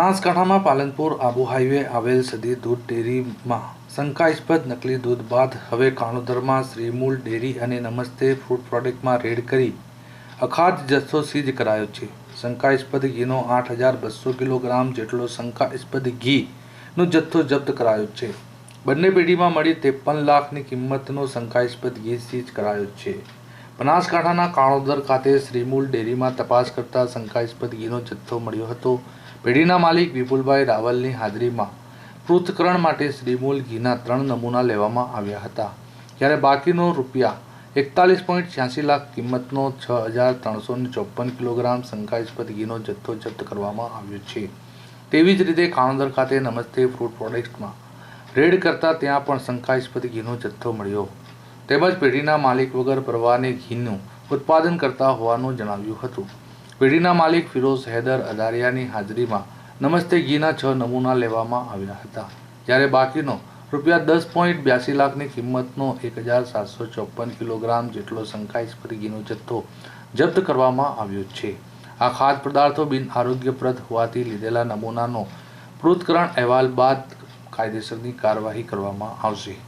બનાસકાંઠામાં પાલનપુર આબુ હાઈવે આવેલ સદી દૂધ ડેરીમાં શંકાસ્પદ નકલી દૂધ બાદ હવે કાણોદરમાં શ્રીમૂલ ડેરી અને નમસ્તે ફૂડ પ્રોડક્ટમાં રેડ કરી અખાત જથ્થો સીઝ કરાયો છે. શંકાસ્પદ ઘીનો આઠ હજાર બસો કિલોગ્રામ જેટલો શંકાસ્પદ ઘીનો જથ્થો જપ્ત કરાયો છે. બંને પેઢીમાં મળી ત્રેપન લાખની કિંમતનો શંકાસ્પદ ઘી સીઝ કરાયો છે. બનાસકાંઠાના કાણોદર ખાતે શ્રીમૂલ ડેરીમાં તપાસ કરતા શંકાસ્પદ ઘીનો જથ્થો મળ્યો હતો. પેઢીના માલિક વિપુલભાઈ રાવલની હાજરીમાં પૃથ્થકરણ માટે શ્રીમૂલ ઘીના ત્રણ નમૂના લેવામાં આવ્યા હતા. જ્યારે બાકીનો રૂપિયા એકતાલીસ પોઈન્ટ છ્યાસી લાખ કિંમતનો છ હજાર ત્રણસો ચોપન કિલોગ્રામ શંકાસ્પદ ઘીનો જથ્થો જપ્ત કરવામાં આવ્યો છે. તેવી જ રીતે કાણોદર ખાતે નમસ્તે ફ્રૂટ પ્રોડક્ટમાં રેડ કરતા ત્યાં પણ શંકાસ્પદ ઘીનો જથ્થો મળ્યો. તેમજ પેઢીના માલિક વગર પરવાને ઘીનું ઉત્પાદન કરતા હોવાનું જણાવ્યું હતું. પેઢીના માલિક ફિરોઝ હૈદર અદારિયાની હાજરીમાં નમસ્તે ઘીના છ નમૂના લેવામાં આવ્યા હતા. જ્યારે બાકીનો રૂપિયા દસ પોઈન્ટ બ્યાસી લાખની કિંમતનો એક હજાર સાતસો ચોપન કિલોગ્રામ જેટલો શંકાસ્પદ ઘીનો જથ્થો જપ્ત કરવામાં આવ્યો છે. આ ખાદ્ય પદાર્થો બિન આરોગ્યપ્રદ હોવાથી લીધેલા નમૂનાનો પૃથ્થકરણ અહેવાલ બાદ કાયદેસરની કાર્યવાહી કરવામાં આવશે.